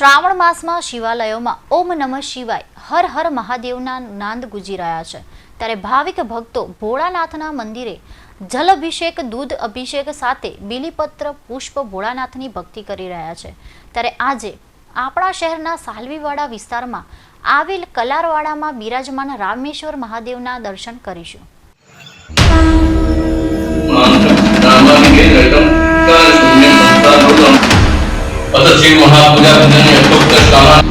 શ્રાવણ માસમાં શિવાલયોમાં ઓમ નમઃ શિવાય હર હર મહાદેવના નાંદ ગુજી રહ્યા છે. ત્યારે ભાવિક ભક્તો ભોળાનાથના મંદિરે જલ અભિષેક દૂધ અભિષેક સાથે બિલીપત્ર, પુષ્પ ભોળાનાથની ભક્તિ કરી રહ્યા છે. ત્યારે આજે આપણા શહેરના સાલવીવાડા વિસ્તારમાં આવેલ કલારવાડામાં બિરાજમાન રામેશ્વર મહાદેવના દર્શન કરીશું. શ્રી મહાપૂજા ભજનને અશોક્ત સ્થાન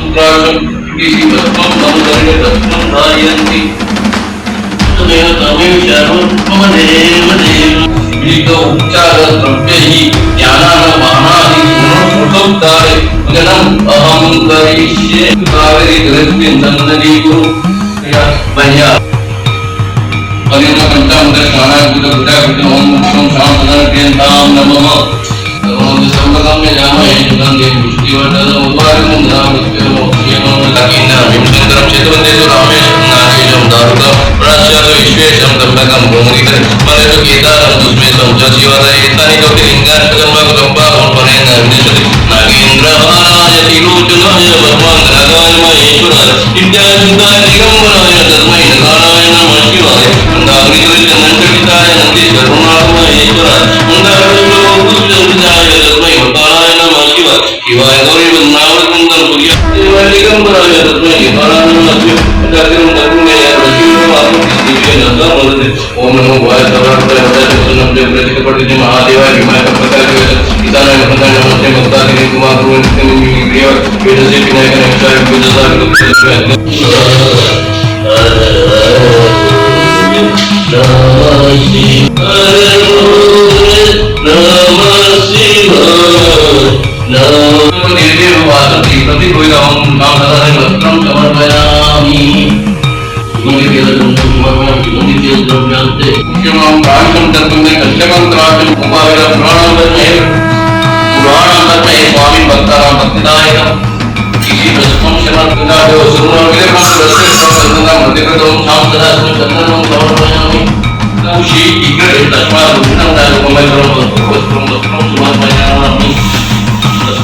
પંચામૃત સ્નાનાગુત ગુડા ગુડ ઓમ શામ પ્રધાન નમઃ. ಒಂದು ಸಂಪದೊಮ್ಮೆ ರಾಮಾಯಣ ಬುದ್ಧಿವಟದ ಉಪಾರಂ ಕ್ಷೇತ್ರ ಕ್ಷೇತ್ರವಂತೆ ರಾಮೇಶ್ವರ ನಾಗೇಶಂ ದಾರುಕ ಪ್ರಾಚಾರ್ಯ ವಿಶ್ವೇಶಂ ಕಂಬಕಂ ಗೌರಿಕರ ಮನೆಯ ಕೇದಾರಂ ದುಷ್ಮೇಶಂ ಜೀವದ ಏತಾನಿ ಕೌಟಿ ಲಿಂಗಾಂತಕಂ ಕಂಬಾ ಪರೇನ ವಿನಿಶತಿ ನಾಗೇಂದ್ರ ಮಹಾರಾಜ ತಿರೋಚನಾಯ ಭಗವಾನ್ ನಾಗಾಯ ಮಹೇಶ್ವರ ಇತ್ಯಾದಿಗಾಯ ನಿಗಂಬರಾಯ ಧರ್ಮೈ ನಗಾರಾಯ ನಮ ಶಿವಾಯ ನಾಗರಿಕರಿಗೆ ನಂಟವಿತಾಯ ನಂದಿ ಕರುಣಾಮ ಮಹೇಶ್ವರ ಮುಂದಾಗಲು ओम नमो भवाय सर्वार्थाय वदाय सुन्नं जय प्रतिकपटिते महादेवाय भीमाय कपटाय ईशानाय नमः नमस्ते मुक्तादिने कुमार गुरुवे नित्यं प्रिय वेदसे विनायक नमस्कार स्वामी भक्ताराम भक्तिदायकम జరుగుతుంది ముఖ్యంగా ప్రాంతం తత్వంగా కష్టమం తర్వాత కుమారుల పురాణాలపై పురాణాలపై స్వామి భక్తాల భక్తిదాయన ఇది ప్రశంసనాడు మందిరతో సాంప్రదాయం శ్రీ ఇక్కడ తస్మాత్ వస్త్రం వస్త్రం సుమారు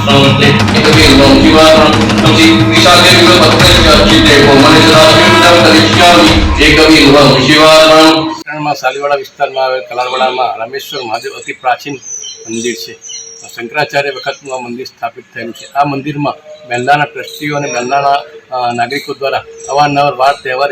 પ્રવર્તે એટલે લોંગીવાદ સાલીવાડા વિસ્તારમાં આવેલ કલારવાડામાં રામેશ્વર મહાદેવ અતિ પ્રાચીન મંદિર છે. શંકરાચાર્ય વખતનું આ મંદિર સ્થાપિત થયું છે. આ મંદિરમાં મહેલાના ટ્રસ્ટીઓ અને મહેલાના નાગરિકો દ્વારા અવારનવાર વાર તહેવાર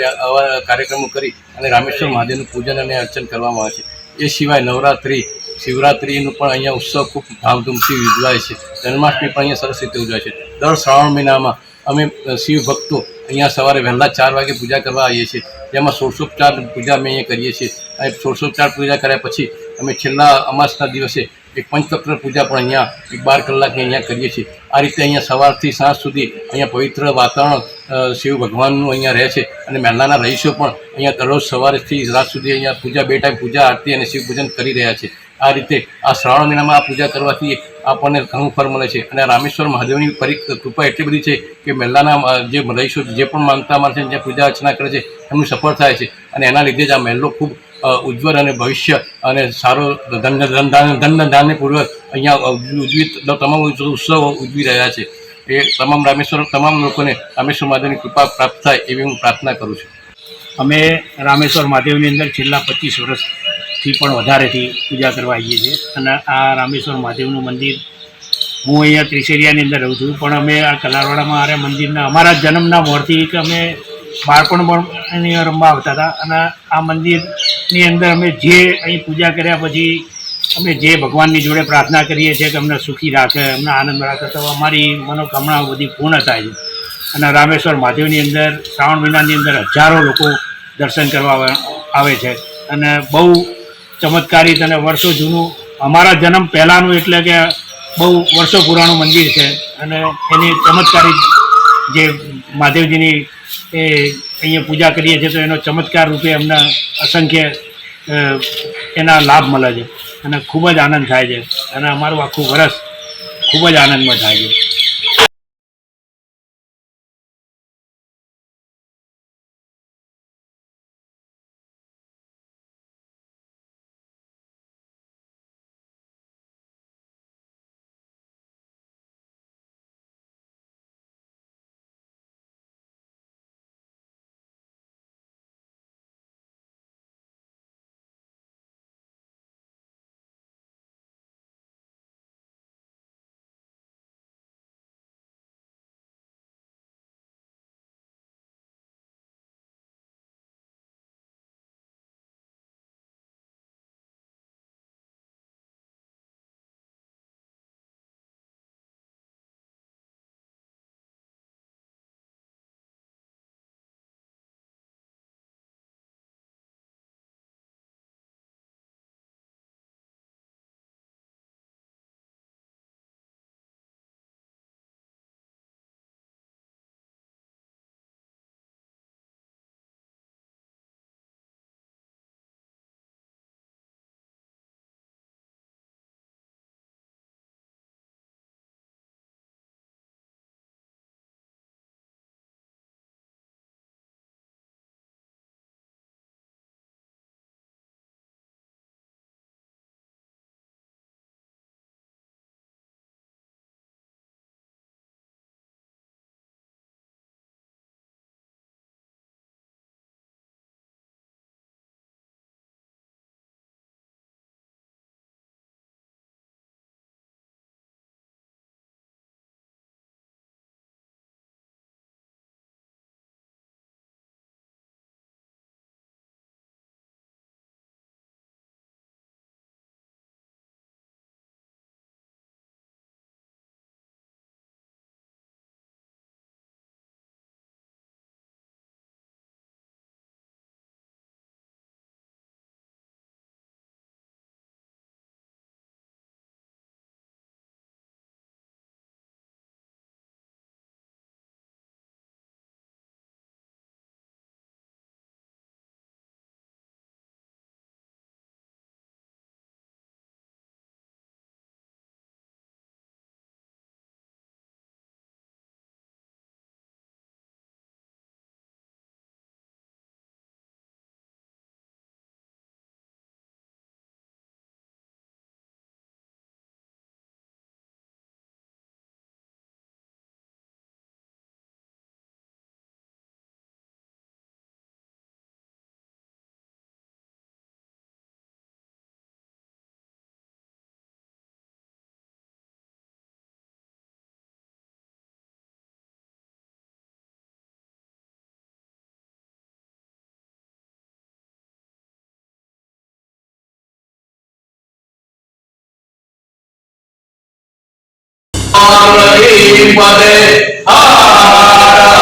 કાર્યક્રમો કરી અને રામેશ્વર મહાદેવનું પૂજન અને અર્ચન કરવામાં આવે છે. એ સિવાય નવરાત્રિ શિવરાત્રિનું પણ અહીંયા ઉત્સવ ખૂબ ધામધૂમથી ઉજવાય છે. જન્માષ્ટમી પણ અહીંયા સરસ રીતે ઉજવાય છે. દર શ્રાવણ મહિનામાં અમે શિવ ભક્તો અહીંયા સવારે વહેલા ચાર વાગે પૂજા કરવા આવીએ છીએ. જેમાં સોળસોપચાર પૂજા અમે અહીંયા કરીએ છીએ. અને સોળસોપચાર પૂજા કર્યા પછી અમે છેલ્લા અમાસના દિવસે એક પંચતંત્ર પૂજા પણ અહીંયા એક બાર કલાકની અહીંયા કરીએ છીએ. આ રીતે અહીંયા સવારથી સાંજ સુધી અહીંયા પવિત્ર વાતાવરણ શિવ ભગવાનનું અહીંયા રહે છે. અને મહેલાના રહીશો પણ અહીંયા દરરોજ સવારેથી રાત સુધી અહીંયા પૂજા, બે ટાઈમ પૂજા, આરતી અને શિવ પૂજન કરી રહ્યા છે. આ રીતે આ શ્રાવણ મહિનામાં આ પૂજા કરવાથી આપણને ઘણું ફળ મળે છે. અને રામેશ્વર મહાદેવની પરી કૃપા એટલી બધી છે કે મહેલાના જે રહીશો જે પણ માનતા માને છે જે પૂજા અર્ચના કરે છે, એમનું સફળ થાય છે. અને એના લીધે જ આ મહેલો ખૂબ ઉજ્જવળ અને ભવિષ્ય અને સારો ધન ધન ધન ધાન્યપૂર્વક અહીંયા ઉજવી તમામ ઉત્સવો ઉજવી રહ્યા છે. એ તમામ રામેશ્વર, તમામ લોકોને રામેશ્વર મહાદેવની કૃપા પ્રાપ્ત થાય એવી હું પ્રાર્થના કરું છું. અમે રામેશ્વર મહાદેવની અંદર છેલ્લા પચીસ વર્ષથી પણ વધારેથી પૂજા કરવા આવીએ છીએ. અને આ રામેશ્વર મહાદેવનું મંદિર હું અહીંયા ત્રિશેરિયાની અંદર રહું છું. પણ અમે આ કલારવાડામાં આરે મંદિરના અમારા જન્મના મોરથી કે અમે બાળપણ પણ રમવા આવતા હતા. અને આ મંદિરની અંદર અમે જે અહીં પૂજા કર્યા પછી અમે જે ભગવાનની જોડે પ્રાર્થના કરીએ છીએ કે અમને સુખી રાખે, અમને આનંદ રાખે, તો અમારી મનોકામનાઓ બધી પૂર્ણ થાય છે. અને રામેશ્વર મહાદેવની અંદર, શ્રાવણ મહિનાની અંદર હજારો લોકો દર્શન કરવા આવે છે. અને બહુ ચમત્કારિક અને વર્ષો જૂનું, અમારા જન્મ પહેલાંનું એટલે કે બહુ વર્ષો પુરાણું મંદિર છે. અને એની ચમત્કારિક જે મહાદેવજીની એ અહીંયા પૂજા કરીએ છીએ તો એનો ચમત્કાર રૂપે અમને અસંખ્ય એના લાભ મળે છે. અને ખૂબ જ આનંદ થાય છે. અને અમારું આખું વર્ષ ખૂબ જ આનંદમાં થાય છે. ஆரணிப்பதே ஆரா